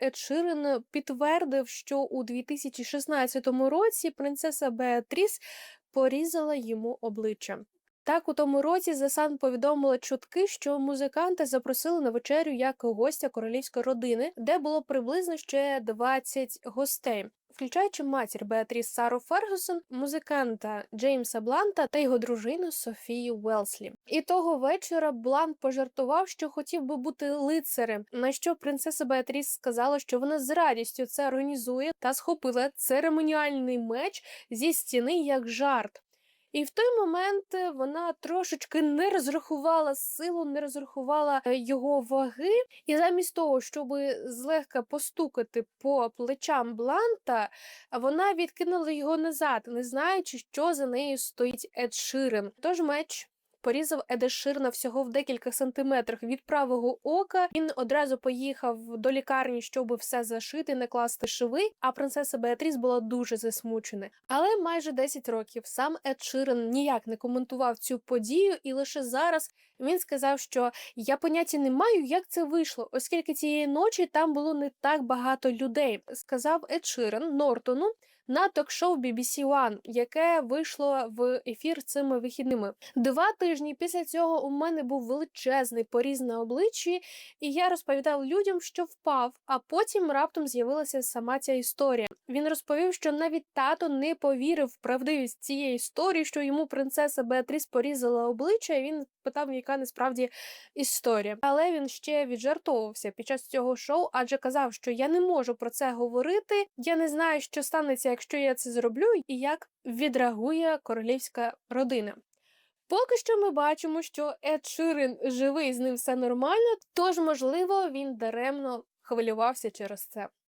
Ед Ширен підтвердив, що у 2016 році принцеса Беатріс порізала йому обличчя. Так, у тому році Засан повідомила чутки, що музиканти запросили на вечерю як гостя королівської родини, де було приблизно ще 20 гостей. Включаючи матір Беатріс Сару Фергюсон, музиканта Джеймса Бланта та його дружину Софію Велслі. І того вечора Блант пожартував, що хотів би бути лицарем. На що принцеса Беатріс сказала, що вона з радістю це організує та схопила церемоніальний меч зі стіни як жарт. І в той момент е, вона трошечки не розрахувала силу, не розрахувала е, його ваги, і замість того, щоб злегка постукати по плечам Бланта, вона відкинула його назад, не знаючи, що за нею стоїть Ед Ширен. Тож меч. Порізав Еда Ширна всього в декілька сантиметрах від правого ока. Він одразу поїхав до лікарні, щоб все зашити, накласти шви. А принцеса Беатріс була дуже засмучена. Але майже 10 років сам Ед Ширен ніяк не коментував цю подію, і лише зараз він сказав, що я поняття не маю, як це вийшло, оскільки цієї ночі там було не так багато людей. Сказав Ед Ширен Нортону. На ток-шоу BBC One, яке вийшло в ефір цими вихідними. Два тижні після цього у мене був величезний поріз на обличчі, і я розповідав людям, що впав. А потім раптом з'явилася сама ця історія. Він розповів, що навіть тато не повірив в правдивість цієї історії, що йому принцеса Беатріс порізала обличчя. і Він питав, яка насправді історія. Але він ще віджартовувався під час цього шоу, адже казав, що я не можу про це говорити. Я не знаю, що станеться, якщо я це зроблю, і як відреагує королівська родина. Поки що ми бачимо, що Ед Ширин живий з ним все нормально, тож, можливо, він даремно хвилювався через це.